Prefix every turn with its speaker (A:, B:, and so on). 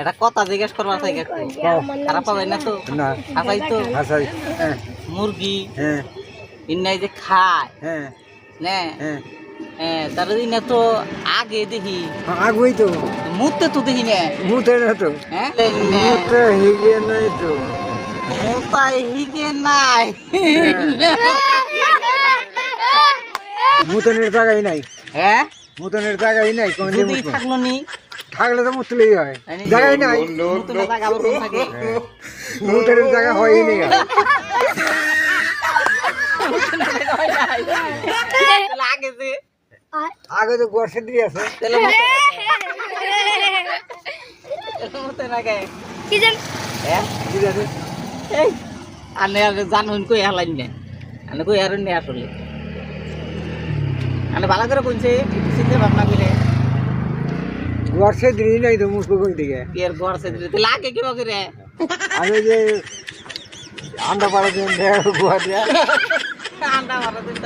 A: এটা কথা জিজ্ঞেস করবার থেকে খারাপ হবে না তো?
B: না
A: হাসাই তো।
B: হাসাই। হ্যাঁ।
A: মুরগি।
B: হ্যাঁ।
A: ইন্নাই যে খায়।
B: হ্যাঁ।
A: না।
B: হ্যাঁ।
A: তার ইনা তো আগে দেখি।
B: আগুই তো।
A: মুখতে তো দেখি না।
B: মুতে না তো।
A: হ্যাঁ?
B: হিগে নাই তো।
A: মোতাই হিগে নাই।
B: মুতনের জায়গাই নাই।
A: হ্যাঁ?
B: মুতনের জায়গাই নাই কোন
A: যদি থাকল নি
B: থাকলে তো মুতলেই হয়। জায়গাই নাই।
A: মুতলে জায়গা আবার কোন থাকে?
B: মুতনের জায়গা হয়ই।
A: তাহলে আগে যে
B: আগে তো বর্ষে দিয়ে আছে।
A: না জানুন কই হালাইন না। আনে কই আর নে আসলে। আনে ভালো করে কইছে চিন্তা ভাবনা করে।
B: বর্ষে দিনই নাই তো মুসবো কই দিকে।
A: এর ঘর সে দিতে লাগে কি করে
B: আমি যে আন্ডা পাড়া দিন গুয়া দিয়া।
A: আন্ডা দিন